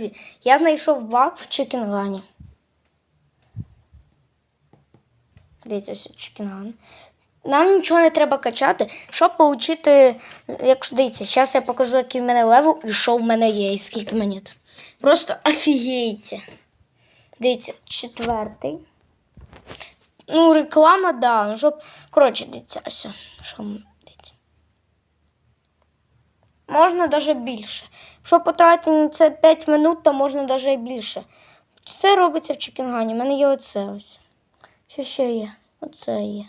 друзі, я знайшов баг в Чикінгані. Дивіться, ось Чикінган. Нам нічого не треба качати, щоб отримати. Якщо дивіться, зараз я покажу, який в мене левел і що в мене є, і скільки монет. Просто офігейте. Дивіться, четвертий. Ну, реклама, да. Щоб... Коротше, дивіться, ось. Що. Можна навіть більше. Якщо потратити на це 5 минут, то можна навіть і більше. Все робиться в Чікінгані. У мене є оце ось. Що ще є? Оце є.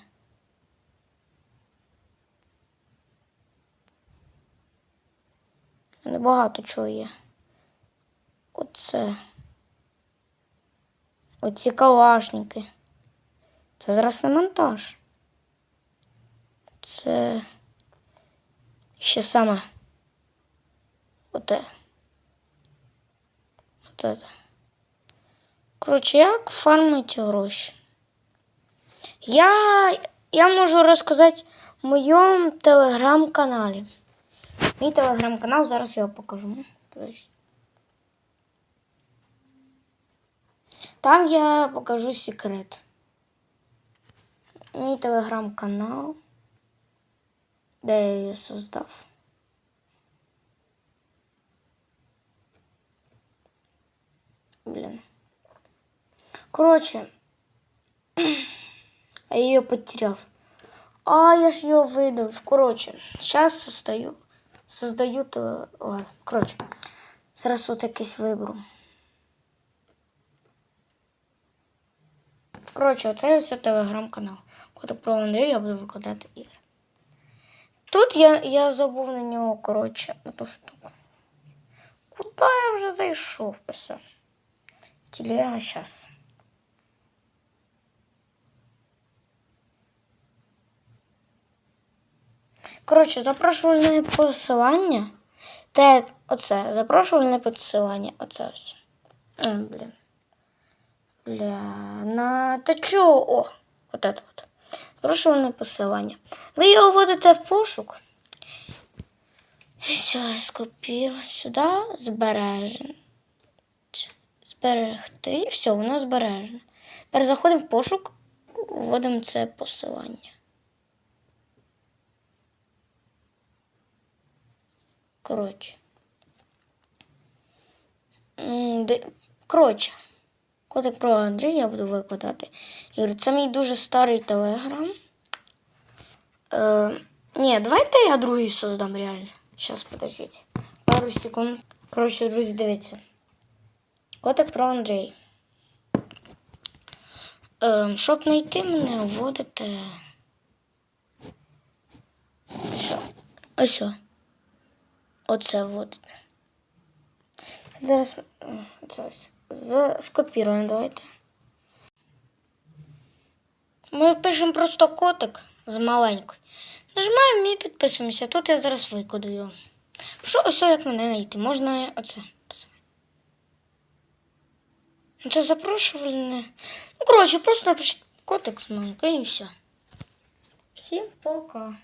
У мене багато чого є. Оце. Оці калашники. Це зараз не монтаж. Це ще саме. Оте. Оте. Коротше, як фармити гроші? Я, я можу розказати в моєму телеграм-каналі. Мій телеграм-канал, зараз я його покажу. Там я покажу секрет. Мій телеграм-канал, де я її создав. Блін. Коротше, я її потеряв. А, я ж його видав. Коротше, зараз создаю. Создаю теле... Ладно, коротше. Зараз от якийсь виберу. Коротше, оце ось телеграм-канал. Коли про Андрій я буду викладати ігри. Тут я, я забув на нього, коротше, на ту штуку. Куди я вже зайшов? Ось. Телега зараз. Коротше, запрошувальне посилання. Те, оце, запрошувальне посилання. Оце ось. А, блін. Бля, на та чого? О, от это от. Запрошувальне посилання. Ви його вводите в пошук. Все, скопірую сюди, збережено. Зберегти. Все, воно збережено. Тепер заходимо в пошук, вводимо це посилання. Коротше. Коротше. Котик про Андрій я буду викладати. Це мій дуже старий телеграм. Е, ні, давайте я другий создам реально. Зараз, подождіть. Пару секунд. Коротше, друзі, дивіться. Котик про Андрій. Е, щоб знайти мене, вводите. Що? Ось. Оце вводите. Зараз це ось. Скопіруємо, давайте. Ми пишемо просто котик з маленькою. Нажимаємо і підписуємося. Тут я зараз його. Що ось як мене знайти? Можна оце. Ну, Це запрошувальне. Ну, коротше, просто напишіть котик з і все. Всім пока.